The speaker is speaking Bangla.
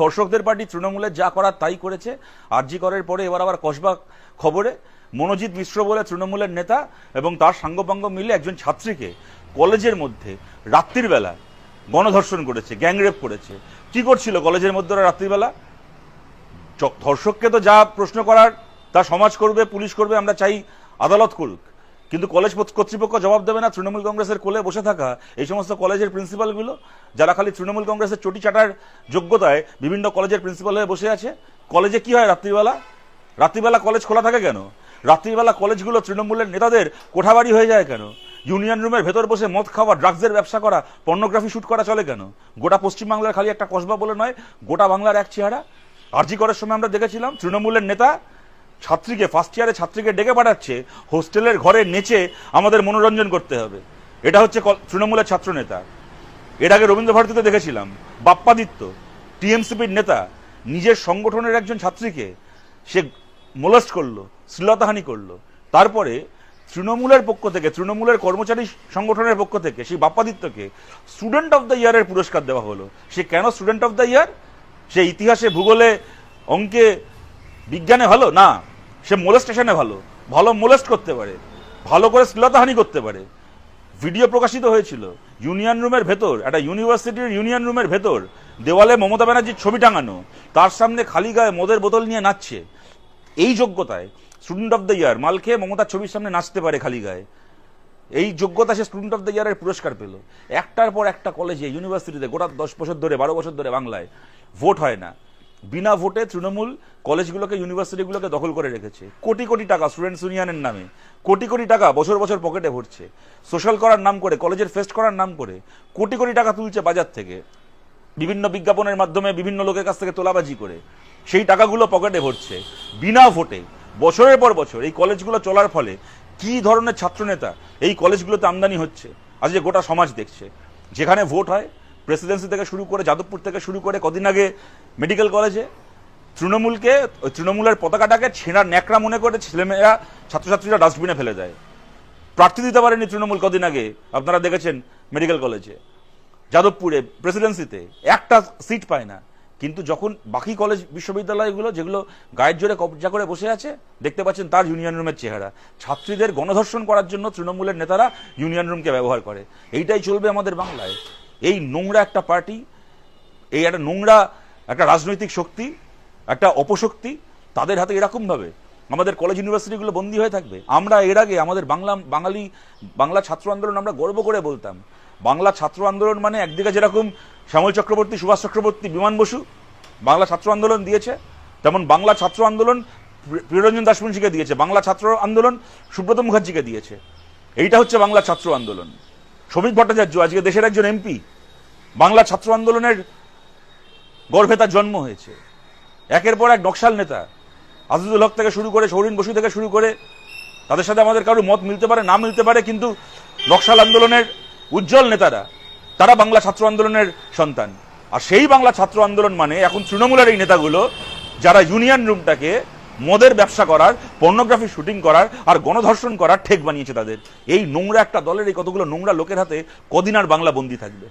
ধর্ষকদের পার্টি তৃণমূলের যা করার তাই করেছে। আরজি করের পরে এবার আবার কসবা খবরে মনোজিৎ মিশ্র বলে তৃণমূলের নেতা এবং তার সাঙ্গপাঙ্গ মিলে একজন ছাত্রীকে কলেজের মধ্যে রাত্রির বেলা গণধর্ষণ করেছে, গ্যাংরেপ করেছে। কি করছিল কলেজের মধ্যে ওরা রাত্রিবেলা ধর্ষককে তো যা প্রশ্ন করার তা সমাজ করবে, পুলিশ করবে, আমরা চাই আদালত করুক। কিন্তু কলেজ কর্তৃপক্ষ জবাব দেবে না তৃণমূল কংগ্রেসের কোলে বসে থাকা এই সমস্ত কলেজের প্রিন্সিপালগুলো, যারা খালি তৃণমূল কংগ্রেসের চটি চাটার যোগ্যতায় বিভিন্ন কলেজের প্রিন্সিপাল হয়ে বসে আছে। কলেজে কি হয় রাত্রিবেলা? রাত্রিবেলা কলেজ খোলা থাকে কেন? রাত্রিবেলা কলেজগুলো তৃণমূলের নেতাদের কোঠাবাড়ি হয়ে যায় কেন? ইউনিয়ন রুমের ভেতর বসে মদ খাওয়া, ড্রাগসের ব্যবসা করা, পর্নোগ্রাফি শ্যুট করা চলে কেন? গোটা পশ্চিমবাংলার খালি একটা কসবা বলে নয়, গোটা বাংলার এক চেহারা। আরজি করার সময় আমরা দেখেছিলাম, তৃণমূলের নেতা ছাত্রীকে ফার্স্ট ইয়ারে ছাত্রীকে ডেকে পাঠাচ্ছে, হোস্টেলের ঘরে নেচে আমাদের মনোরঞ্জন করতে হবে। এটা হচ্ছে তৃণমূলের ছাত্র নেতা এর আগে রবীন্দ্র ভারতীতে দেখেছিলাম, বাপ্পাদিত্য, টিএমসিপির নেতা, নিজের সংগঠনের একজন ছাত্রীকে সে মোলাস্ট করল, শ্লীলতাহানি করল। তারপরে তৃণমূলের পক্ষ থেকে, তৃণমূলের কর্মচারী সংগঠনের পক্ষ থেকে সেই বাপ্পাদিত্যকে স্টুডেন্ট অফ দ্য ইয়ারের পুরস্কার দেওয়া হলো। সে কেন স্টুডেন্ট অফ দ্য ইয়ার সে ইতিহাসে, ভূগোলে অঙ্কে, বিজ্ঞানে ভালো? না। সে মোলেস্টেশনে ভালো ভালো মোলেস্ট করতে পারে, ভালো করে শ্লীলতাহানি করতে পারে। ভিডিও প্রকাশিত হয়েছিল, ইউনিয়ন রুমের ভেতর, একটা ইউনিভার্সিটির ইউনিয়ন রুমের ভেতর, দেওয়ালে মমতা ব্যানার্জির ছবি টাঙানো, তার সামনে খালি গায়ে মদের বোতল নিয়ে নাচছে। এই যোগ্যতায় স্টুডেন্ট অফ দ্য ইয়ার মাল খেয়ে মমতার ছবির সামনে নাচতে পারে খালি গায়ে। এই যোগ্যতা সে স্টুডেন্ট অফ দ্য ইয়ারের পুরস্কার পেল। একটার পর একটা কলেজে ইউনিভার্সিটিতে গোটা দশ বছর ধরে, বারো বছর ধরে বাংলায় ভোট হয় না। বিনা ভোটে তৃণমূল কলেজগুলোকে, ইউনিভার্সিটিগুলোকে দখল করে রেখেছে। কোটি কোটি টাকা স্টুডেন্টস ইউনিয়নের নামে। কোটি কোটি টাকা বছর বছর পকেটে ভরছে। সোশ্যাল করার নাম করে, কলেজের ফেস্ট করার নাম করে কোটি কোটি টাকা তুলছে বাজার থেকে। বিভিন্ন বিজ্ঞাপনের মাধ্যমে বিভিন্ন লোকের কাছ থেকে তোলাবাজি করে। সেই টাকাগুলো পকেটে ভরছে। বিনা ভোটে, বছরের পর বছর এই কলেজগুলো চলার ফলে কি ধরনের ছাত্রনেতা এই কলেজগুলোতে আমদানি হচ্ছে? আজকে গোটা সমাজ দেখছে। যেখানে ভোট হয় প্রেসিডেন্সি থেকে শুরু করে যাদবপুর থেকে শুরু করে কদিন আগে মেডিকেল কলেজে তৃণমূলকে তৃণমূলের পতাকাটাকে ছেঁড়া ন্যাকড়া মনে করে ছেলেমেয়েরা, ছাত্রছাত্রীরা ডাস্টবিনে ফেলে দেয়। প্রার্থী দিতে পারেনি তৃণমূল কদিন আগে, আপনারা দেখেছেন মেডিকেল কলেজে যাদবপুরে প্রেসিডেন্সিতে একটা সিট পায় না। কিন্তু যখন বাকি কলেজ বিশ্ববিদ্যালয়গুলো, যেগুলো গায়ের জোরে কবজা করে বসে আছে, দেখতে পাচ্ছেন তার ইউনিয়ন রুমের চেহারা। ছাত্রীদের গণধর্ষণ করার জন্য তৃণমূলের নেতারা ইউনিয়ন রুমকে ব্যবহার করে। এইটাই চলবে আমাদের বাংলায়। এই নোংরা একটা পার্টি, এই একটা নোংরা একটা রাজনৈতিক শক্তি, একটা অপশক্তি, তাদের হাতে এরকমভাবে আমাদের কলেজ ইউনিভার্সিটিগুলো বন্দী হয়ে থাকবে। আমরা এর আগে আমাদের বাংলা, বাঙালি, বাংলা ছাত্র আন্দোলন আমরা গর্ব করে বলতাম। বাংলা ছাত্র আন্দোলন মানে একদিকে যেরকম শ্যামল চক্রবর্তী, সুভাষ চক্রবর্তী, বিমান বসু বাংলা ছাত্র আন্দোলন দিয়েছে, তেমন বাংলা ছাত্র আন্দোলন প্রি- প্রিয়রঞ্জন দাসমুন্সিকে দিয়েছে। বাংলা ছাত্র আন্দোলন সুব্রত মুখার্জিকে দিয়েছে। এইটা হচ্ছে বাংলা ছাত্র আন্দোলন। শ্রমিক ভট্টাচার্য, আজকে দেশের একজন এমপি বাংলা ছাত্র আন্দোলনের গর্ভে তার জন্ম হয়েছে। একের পর এক নকশাল নেতা, আজিজুল হক থেকে শুরু করে সৌরিন বসু থেকে শুরু করে, তাদের সাথে আমাদের কারও মত মিলতে পারে, না মিলতে পারে, কিন্তু নকশাল আন্দোলনের উজ্জ্বল নেতারা, তারা বাংলা ছাত্র আন্দোলনের সন্তান। আর সেই বাংলা ছাত্র আন্দোলন মানে এখন তৃণমূলের এই নেতাগুলো, যারা ইউনিয়ন রুমটাকে মদের ব্যবসা করার, পর্নোগ্রাফি শুটিং করার, আর গণধর্ষণ করার ঠেক বানিয়েছে তাদের। এই নোংরা একটা দলের এই কতগুলো নোংরা লোকের হাতে কদিন আর বাংলা বন্দী থাকবে?